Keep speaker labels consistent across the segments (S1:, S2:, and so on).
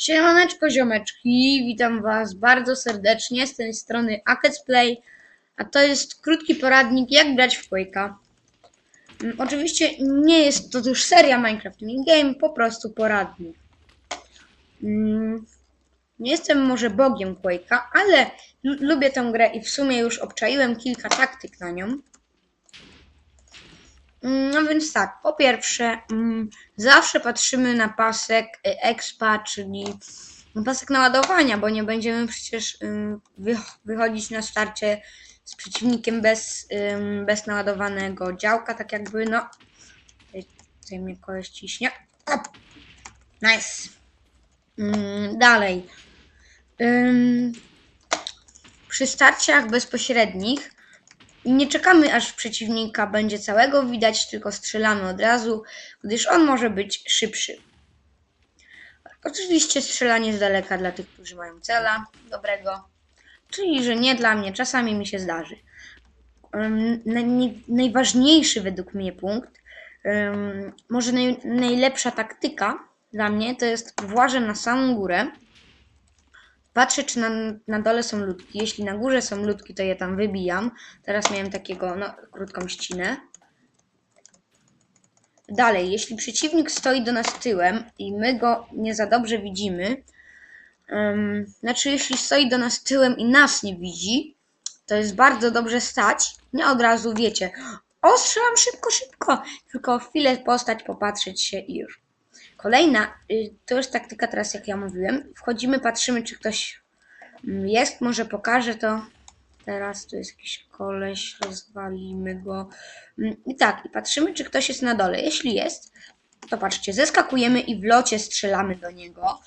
S1: Siemaneczko ziomeczki, witam was bardzo serdecznie z tej strony Akec Play, a to jest krótki poradnik jak grać w Quake'a. Mm, Oczywiście nie jest to już seria Minecraft Minigame, po prostu poradnik. Mm, Nie jestem może bogiem Quake'a, ale lu- lubię tę grę i w sumie już obczaiłem kilka taktyk na nią. Mm, No więc tak, po pierwsze, mm, zawsze patrzymy na pasek y, expa, czyli pasek naładowania, bo nie będziemy przecież wychodzić na starcie z przeciwnikiem bez, bez naładowanego działka, tak jakby, no. Tutaj- mnie koleś ciśnie. Op! Nice. Ym, Dalej. Przy starciach bezpośrednich nie czekamy, aż przeciwnika będzie całego widać, tylko strzelamy od razu, gdyż on może być szybszy. Oczywiście strzelanie z daleka dla tych, którzy mają cela dobrego, czyli że nie dla mnie, czasami mi się zdarzy. Najważniejszy według mnie punkt, może naj, najlepsza taktyka dla mnie, to jest włażę na samą górę, Patrzę, czy na, na dole są ludki. Jeśli na górze są ludki, to je tam wybijam. Teraz miałem takiego, no, krótką ścinę. Dalej, jeśli przeciwnik stoi do nas tyłem i my go nie za dobrze widzimy, ym, znaczy jeśli stoi do nas tyłem i nas nie widzi, to jest bardzo dobrze stać. Nie od razu wiecie, o strzelam szybko, szybko, tylko chwilę postać, popatrzeć się i już. Kolejna, y, to jest taktyka teraz, jak ja mówiłem. Wchodzimy, patrzymy, czy ktoś mm, jest. Może pokażę to. Teraz tu jest jakiś koleś, rozwalimy go. Mm, I tak, i patrzymy, czy ktoś jest na dole. Jeśli jest, to patrzcie, zeskakujemy i w locie strzelamy do niego.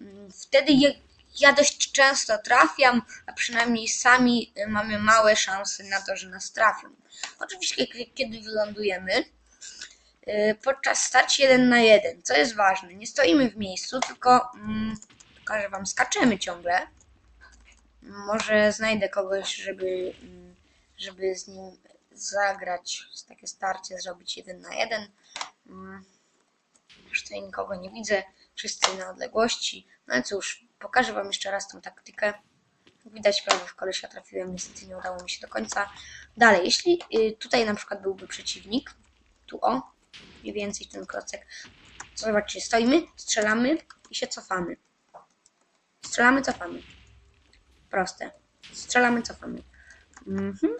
S1: Mm, Wtedy je, ja dość często trafiam, a przynajmniej sami y, mamy małe szanse na to, że nas trafią. Oczywiście, kiedy wylądujemy, podczas starć 1 na 1. Co jest ważne, nie stoimy w miejscu, tylko mm, pokażę wam, skaczemy ciągle. Może znajdę kogoś, żeby, mm, żeby z nim zagrać, takie starcie zrobić 1 na 1. Mm, Już tutaj nikogo nie widzę, wszyscy na odległości. No i cóż, pokażę wam jeszcze raz tą taktykę. Widać prawie w kolesia trafiłem, niestety nie udało mi się do końca. Dalej, jeśli y, tutaj na przykład byłby przeciwnik, tu o, mniej więcej ten klocek. Zobaczcie, stoimy, strzelamy i się cofamy. Strzelamy, cofamy. Proste. Strzelamy, cofamy. Mhm.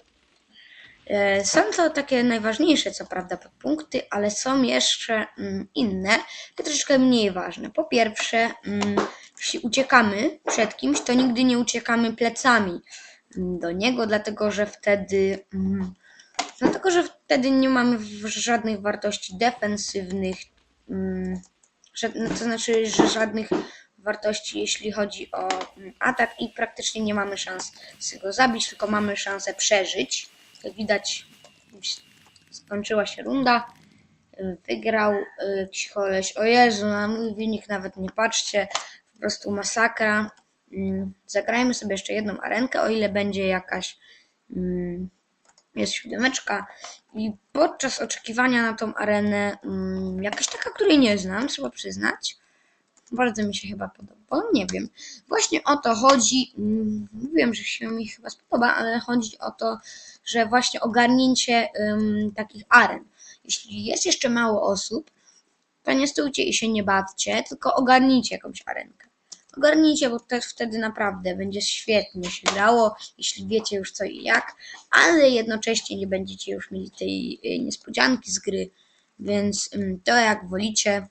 S1: E, Są to takie najważniejsze, co prawda, podpunkty, ale są jeszcze mm, inne, troszeczkę mniej ważne. Po pierwsze, mm, jeśli uciekamy przed kimś, to nigdy nie uciekamy plecami do niego, dlatego że wtedy mm, Dlatego, że wtedy nie mamy żadnych wartości defensywnych, mm, żad- to znaczy, że żadnych wartości, jeśli chodzi o mm, atak i praktycznie nie mamy szans go zabić, tylko mamy szansę przeżyć. Jak widać, skończyła się runda. Y, Wygrał y, jakiś koleś. O Jezu, na mój wynik nawet nie patrzcie. Po prostu masakra. Mm, Zagrajmy sobie jeszcze jedną arenkę, o ile będzie jakaś jest siódemeczka i podczas oczekiwania na tą arenę mm, jakaś taka, której nie znam, trzeba przyznać. Bardzo mi się chyba podoba, nie wiem. Właśnie o to chodzi, mm, mówiłem, że się mi chyba spodoba, ale chodzi o to, że właśnie ogarnięcie ym, takich aren. Jeśli jest jeszcze mało osób, to nie stójcie i się nie bawcie, tylko ogarnijcie jakąś arenkę. Ogarnijcie, bo też wtedy naprawdę będzie świetnie się grało, jeśli wiecie już co i jak, ale jednocześnie nie będziecie już mieli tej y, niespodzianki z gry, więc ym, to jak wolicie.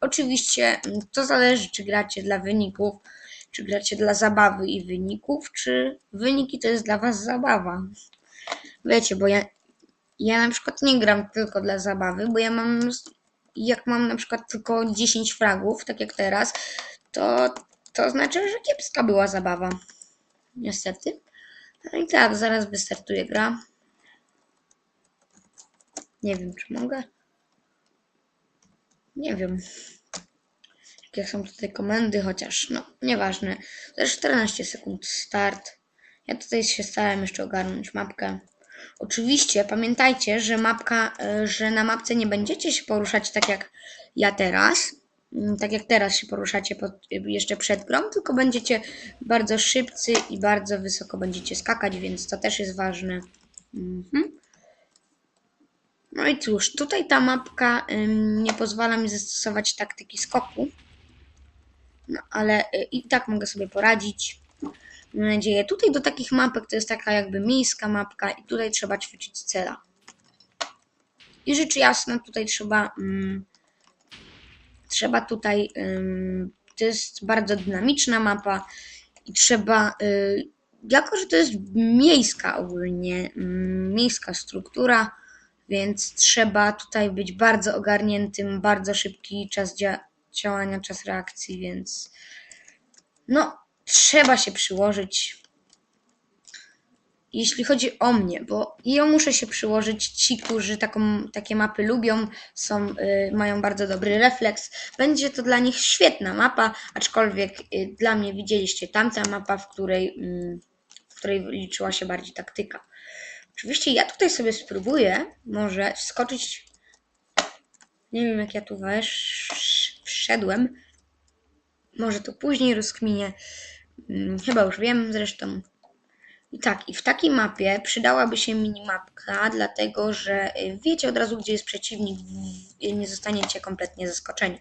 S1: Oczywiście ym, to zależy, czy gracie dla wyników, czy gracie dla zabawy i wyników, czy wyniki to jest dla was zabawa. Wiecie, bo ja, ja na przykład nie gram tylko dla zabawy, bo ja mam, jak mam na przykład tylko 10 fragów, tak jak teraz, to, to znaczy, że kiepska była zabawa. Niestety. No i tak, zaraz wystartuje gra. Nie wiem, czy mogę. Nie wiem. Jakie są tutaj komendy, chociaż no, nieważne. Za 14 sekund start. Ja tutaj się starałem jeszcze ogarnąć mapkę. Oczywiście pamiętajcie, że mapka, y, że na mapce nie będziecie się poruszać tak jak ja teraz, tak jak teraz się poruszacie pod, jeszcze przed grą, tylko będziecie bardzo szybcy i bardzo wysoko będziecie skakać, więc to też jest ważne. Mhm. No i cóż, tutaj ta mapka nie pozwala mi zastosować taktyki skoku, no ale y, i tak mogę sobie poradzić. Mam nadzieję. Tutaj do takich mapek to jest taka jakby miejska mapka i tutaj trzeba ćwiczyć cela. I rzecz jasna, tutaj trzeba. Mm, trzeba tutaj. to jest bardzo dynamiczna mapa i trzeba. Y, jako, że to jest miejska ogólnie, miejska struktura, więc trzeba tutaj być bardzo ogarniętym, bardzo szybki czas dzia- działania, czas reakcji, więc. No, trzeba się przyłożyć. Jeśli chodzi o mnie, bo ja muszę się przyłożyć, ci, którzy taką, takie mapy lubią, są, y, mają bardzo dobry refleks. Będzie to dla nich świetna mapa, aczkolwiek y, dla mnie widzieliście tamta mapa, w której, mm, w której liczyła się bardziej taktyka. Oczywiście ja tutaj sobie spróbuję może wskoczyć. Nie wiem jak ja tu wesz, wszedłem. Może to później rozkminię. Mm, Chyba już wiem zresztą. I tak, i w takiej mapie przydałaby się minimapka, dlatego że y, wiecie od razu, gdzie jest przeciwnik i nie zostaniecie kompletnie zaskoczeni.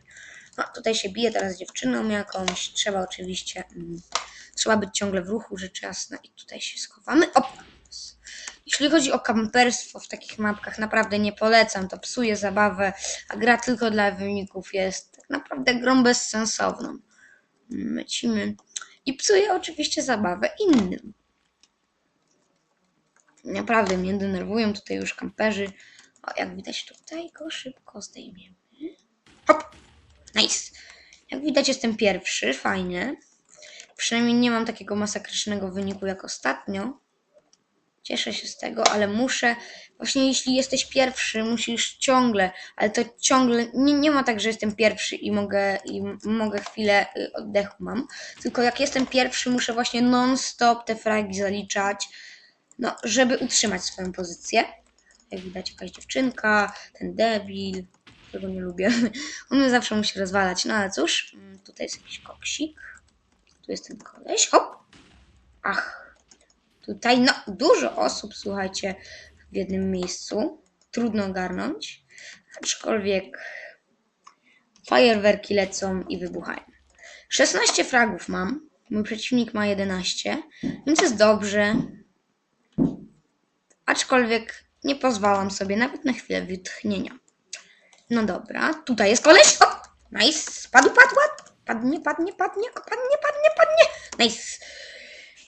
S1: No, tutaj się bije teraz dziewczyną jakąś. Trzeba oczywiście, mm, trzeba być ciągle w ruchu, rzecz jasna. I tutaj się schowamy. Op! Jeśli chodzi o kamperstwo w takich mapkach, naprawdę nie polecam. To psuje zabawę, a gra tylko dla wyników jest tak naprawdę grą bezsensowną. Lecimy. I psuje oczywiście zabawę innym. Naprawdę mnie denerwują tutaj już kamperzy. O, jak widać tutaj go szybko zdejmiemy. Hop! Nice. Jak widać jestem pierwszy, fajnie. Przynajmniej nie mam takiego masakrycznego wyniku jak ostatnio. Cieszę się z tego, ale muszę. Właśnie jeśli jesteś pierwszy, musisz ciągle, ale to ciągle. Nie, nie ma tak, że jestem pierwszy i mogę, i mogę chwilę y, oddechu mam. Tylko jak jestem pierwszy, muszę właśnie non-stop te fragi zaliczać. No, żeby utrzymać swoją pozycję. Jak widać, jakaś dziewczynka, ten debil, którego nie lubię. On zawsze musi rozwalać. No ale cóż, mm, tutaj jest jakiś koksik. Tu jest ten koleś. Hop! Ach, Tutaj no, dużo osób, słuchajcie, w jednym miejscu. Trudno ogarnąć. Aczkolwiek fajerwerki lecą i wybuchają. 16 fragów mam. Mój przeciwnik ma 11, więc jest dobrze. Aczkolwiek nie pozwalam sobie nawet na chwilę wytchnienia. No dobra, tutaj jest koleś. O! Nice. Spadł, padł, padnie, padnie, padnie, padnie, padnie, padnie. Nice.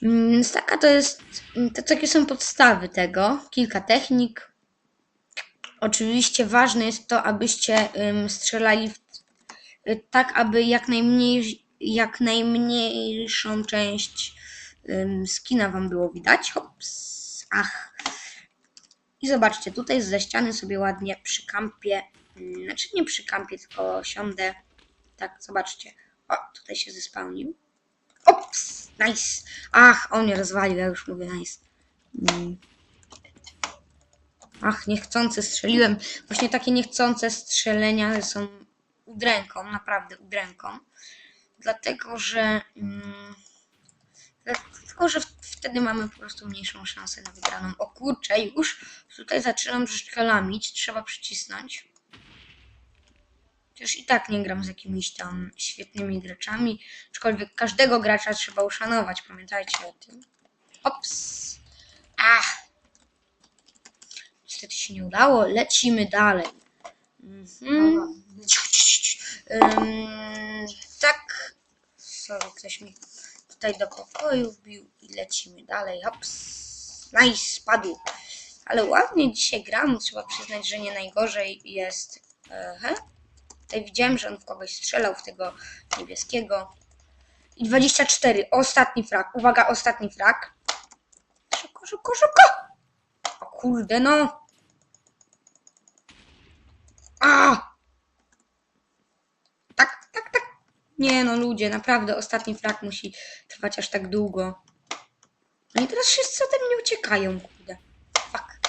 S1: Mm, Więc taka to jest, to takie są podstawy tego, kilka technik. Oczywiście ważne jest to, abyście ym, strzelali w, y, tak, aby jak, najmniej, jak najmniejszą część ym, skina wam było widać. Hops, ach. I zobaczcie, tutaj ze ściany sobie ładnie przy kampie, ym, znaczy nie przy kampie, tylko siądę. Tak, zobaczcie. O, tutaj się zespałnił. Ops, nice. Ach, on mnie rozwalił, ja już mówię nice. Mm. Ach, niechcący strzeliłem. Właśnie takie niechcące strzelenia są udręką, naprawdę udręką. Dlatego, że mm, dlatego, że wtedy mamy po prostu mniejszą szansę na wygraną. O kurczę, już tutaj zaczynam troszeczkę lamić, trzeba przycisnąć. Chociaż i tak nie gram z jakimiś tam świetnymi graczami, aczkolwiek każdego gracza trzeba uszanować, pamiętajcie o tym. Ops! Ach! Niestety się nie udało, lecimy dalej. Mhm. Ym, tak. Sorry, ktoś mi tutaj do pokoju wbił i lecimy dalej. Hops. Nice, spadł. Ale ładnie dzisiaj gram, trzeba przyznać, że nie najgorzej jest. Aha. Tutaj widziałem, że on w kogoś strzelał, w tego niebieskiego. I 24. Ostatni frak. Uwaga, ostatni frak. Szybko, szybko, szybko. O kurde, no. A! Tak, tak. Nie no, ludzie, naprawdę ostatni frak musi trwać aż tak długo. No i teraz wszyscy ode mnie uciekają, kurde. Fuck.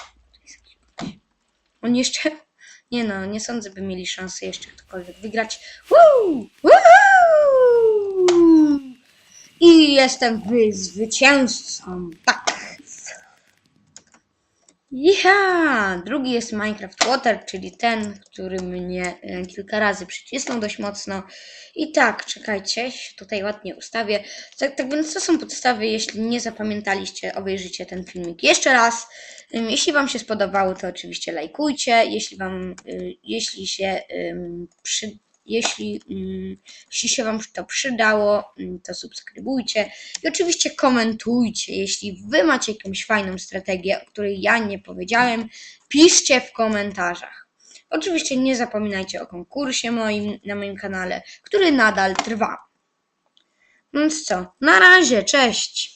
S1: On jeszcze Nie no, nie sądzę, by mieli szansę jeszcze ktokolwiek wygrać. Woo! Woohoo! I jestem wy zwycięzcą. Tak. Ja! Drugi jest Minecraft Water, czyli ten, który mnie e, kilka razy przycisnął dość mocno. I tak, czekajcie, się tutaj ładnie ustawię. Tak, tak więc to są podstawy, jeśli nie zapamiętaliście, obejrzyjcie ten filmik jeszcze raz. Jeśli Wam się spodobało, to oczywiście lajkujcie. Jeśli Wam, y, jeśli się przy, jeśli, ym, jeśli się Wam to przydało, ym, to subskrybujcie. I oczywiście komentujcie. Jeśli Wy macie jakąś fajną strategię, o której ja nie powiedziałem, piszcie w komentarzach. Oczywiście nie zapominajcie o konkursie moim, na moim kanale, który nadal trwa. Więc co? Na razie, cześć!